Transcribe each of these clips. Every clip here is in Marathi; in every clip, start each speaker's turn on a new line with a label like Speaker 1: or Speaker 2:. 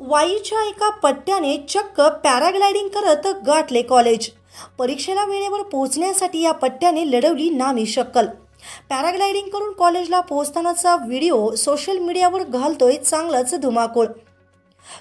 Speaker 1: वाईच्या एका पट्ट्याने चक्क पॅराग्लायडिंग करत गाठले कॉलेज. परीक्षेला वेळेवर पोहोचण्यासाठी या पट्ट्याने लढवली नामी शक्कल. पॅराग्लायडिंग करून कॉलेजला पोहोचतानाचा व्हिडिओ सोशल मीडियावर घालतोय चांगलाच धुमाकूळ.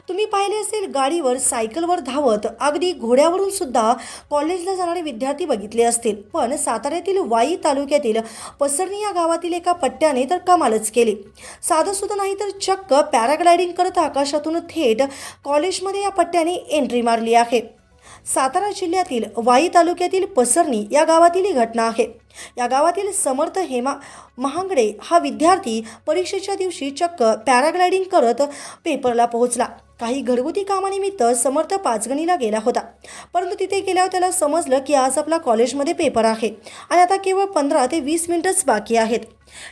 Speaker 1: तुम्ही पाहिले असेल गाडीवर सायकलवर धावत अगदी घोड्यावरून सुद्धा कॉलेजला जाणारे विद्यार्थी बघितले असतील. पण साताऱ्यातील वाई तालुक्यातील पसरणी या गावातील एका पट्ट्याने तर कमालच केली. साधं सुद्धा नाही तर चक्क पॅराग्लायडिंग करत आकाशातून थेट कॉलेजमध्ये या पट्ट्याने एंट्री मारली आहे. सातारा जिल्ह्यातील वाई तालुक्यातील पसरणी या गावातील ही घटना आहे. या गावातील समर्थ हेमा महांगडे हा विद्यार्थी परीक्षेच्या दिवशी चक्क पॅराग्लायडिंग करत पेपरला पोहोचला. काही घरगुती कामानिमित्त समर्थ पाचगणीला गेला होता. परंतु तिथे गेल्यावर त्याला समजलं की आज आपला कॉलेजमध्ये पेपर आहे आणि आता केवळ पंधरा ते वीस मिनिटच बाकी आहेत.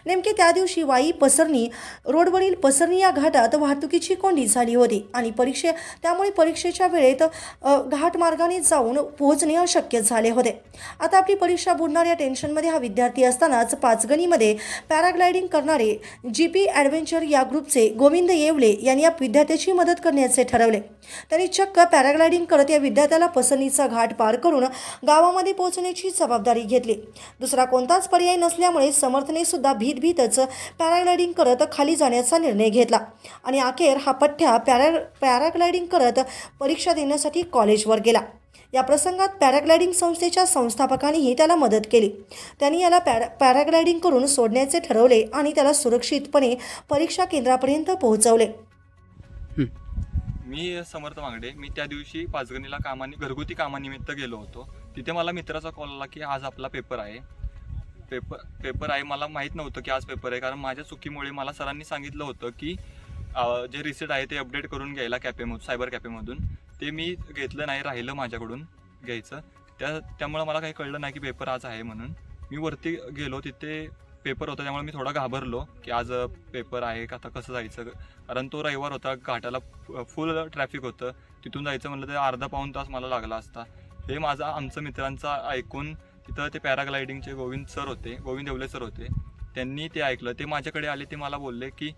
Speaker 1: नेमके त्या दिवशी वाई पसरणी रोडवरील पसरणी या घाटात वाहतुकीची कोंडी झाली होती आणि परीक्षे त्यामुळे परीक्षेच्या वेळेत घाट मार्गाने जाऊन पोहोचणे अशक्य झाले होते. आता आपली परीक्षा बुडणार या टेन्शनमध्ये हा विद्यार्थी असतानाच पाचगणीमध्ये पॅराग्लायडिंग करणारे जी पी ॲडव्हेंचर या ग्रुपचे गोविंद येवले यांनी या विद्यार्थ्याची मदत करण्याचे ठरवले. त्यांनी चक्क पॅराग्लायडिंग करत या विद्यार्थ्याला पसंतीचा घाट पार करून गावामध्ये पोहोचण्याची जबाबदारी घेतली. दुसरा कोणताच पर्याय नसल्यामुळे समर्थने सुद्धा पॅराग्लायडिंग करत खाली जाण्याचा निर्णय घेतला. आणि अखेर हा पठ्ठ्या पॅरा पॅराग्लायडिंग करत परीक्षा देण्यासाठी कॉलेजवर गेला. या प्रसंगात पॅराग्लायडिंग संस्थेच्या संस्थापकांनीही त्याला मदत केली. त्यांनी याला पॅरा पॅराग्लायडिंग करून सोडण्याचे ठरवले आणि त्याला सुरक्षितपणे परीक्षा केंद्रापर्यंत पोहोचवले.
Speaker 2: मी समर्थ मांगडे. मी त्या दिवशी पाचगणीला कामानी घरगुती कामानिमित्त गेलो होतो. तिथे मला मित्राचा कॉल आला की आज आपला पेपर आहे. पेपर पेपर आहे मला माहीत नव्हतं की आज पेपर आहे. कारण माझ्या चुकीमुळे मला सरांनी सांगितलं होतं की जे रिसिट आहे ते अपडेट करून घ्यायला कॅफेमधून सायबर कॅफेमधून ते मी घेतलं नाही राहिलं माझ्याकडून घ्यायचं. त्या त्यामुळं मला काही कळलं नाही की पेपर आज आहे म्हणून. मी वरती गेलो तिथे पेपर होता त्यामुळे मी थोडा घाबरलो की आज पेपर आहे का आता कसं जायचं? कारण तो रविवार होता घाटाला फुल ट्रॅफिक होतं. तिथून जायचं म्हणलं तर अर्धा पाऊण तास मला लागला असता. हे माझा आमचं मित्रांचा ऐकून तिथं ते पॅराग्लायडिंगचे गोविंद सर होते गोविंद देवले सर होते. त्यांनी ते ऐकलं. ते माझ्याकडे आले ते मला बोलले की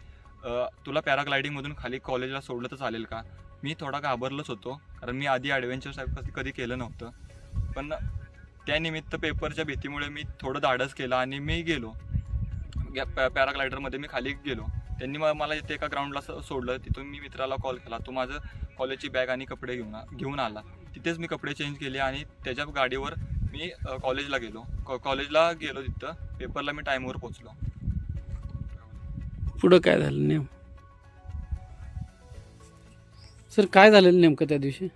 Speaker 2: तुला पॅराग्लायडिंगमधून खाली कॉलेजला सोडलं तर चालेल का? मी थोडा घाबरलोच होतो कारण मी आधी ॲडव्हेंचर साहेब कधी केलं नव्हतं. पण त्यानिमित्त पेपरच्या भीतीमुळे मी थोडं धाडस केलं आणि मी गेलो. पॅ पॅराग्लायडरमध्ये मी खाली गेलो. त्यांनी म- मला इथे एका ग्राउंडला स- सोडलं. तिथून मी मित्राला कॉल केला. तो माझं कॉलेजची बॅग आणि कपडे घेऊन घेऊन आला. तिथेच मी कपडे चेंज केले आणि त्याच्या गाडीवर मी कॉलेजला गेलो. कॉ- कॉलेजला गेलो तिथं. पेपरला मी टाईमवर पोचलो
Speaker 3: पुढं काय झालं नेम सर काय झालेलं नेमकं त्या दिवशी?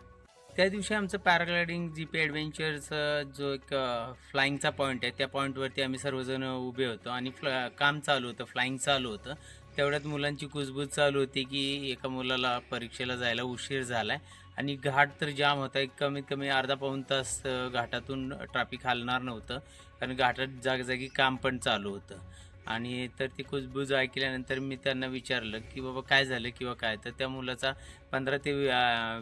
Speaker 4: त्या दिवशी आमचं पॅराग्लायडिंग जी पी ॲडव्हेंचरचा जो एक फ्लाईंगचा पॉईंट आहे त्या पॉईंटवरती आम्ही सर्वजण उभे होतो आणि फ्ल काम चालू होतं फ्लाईंग चालू होतं. तेवढ्यात मुलांची कुजबूज चालू होती की एका मुलाला परीक्षेला जायला उशीर झाला आहे आणि घाट तर जाम होता. एक कमीत कमी अर्धा पाऊण तास घाटातून ट्रॅफिक हलणार नव्हतं. कारण घाटात जागजागी काम पण चालू होतं. आणि तर ती कुजबूज ऐकल्यानंतर मी त्यांना विचारलं की बाबा काय झालं किंवा काय? तर त्या मुलाचा पंधरा ते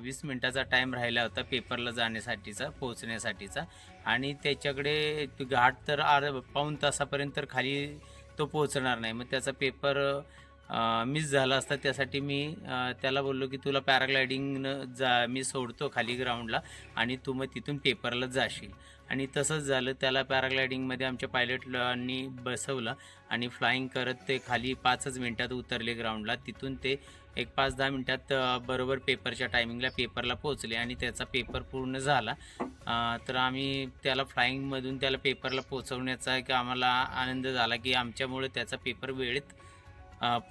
Speaker 4: वीस मिनटाचा टाईम राहिला होता पेपरला जाण्यासाठीचा पोहोचण्यासाठीचा. आणि त्याच्याकडे घाट तर अर्ध पाऊण तासापर्यंत तर खाली तो पोहोचणार नाही. मग त्याचा पेपर मिस झाला असता त्यासाठी मी त्याला बोललो की तुला पॅराग्लायडिंगनं जा मी सोडतो खाली ग्राउंडला आणि तू मग तिथून पेपरला जाशील. आणि तसंच झालं त्याला पॅराग्लायडिंगमध्ये आमच्या पायलटनी बसवलं आणि फ्लाईंग करत ते खाली पाचच मिनटात उतरले ग्राउंडला तिथून ते एक पाच दहा मिनटात बरोबर पेपरच्या टायमिंगला पेपरला पोहोचले आणि त्याचा पेपर पूर्ण झाला. तर आम्ही त्याला फ्लाईंगमधून त्याला पेपरला पोचवण्याचा एक आम्हाला आनंद झाला की आमच्यामुळे त्याचा पेपर वेळेत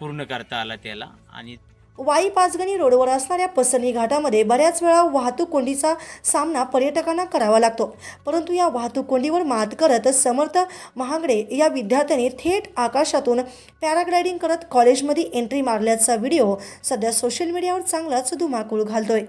Speaker 4: पूर्ण करता आला त्याला. आणि
Speaker 1: वाई पाचगणी रोडवर असणाऱ्या पसनी घाटामध्ये बऱ्याच वेळा वाहतूक कोंडीचा सामना पर्यटकांना करावा लागतो. परंतु या वाहतूक कोंडीवर मात करत समर्थ महागडे या विद्यार्थ्याने थेट आकाशातून पॅराग्लायडिंग करत कॉलेजमध्ये एंट्री मारल्याचा व्हिडिओ सध्या सोशल मीडियावर चांगलाच धुमाकूळ घालतोय.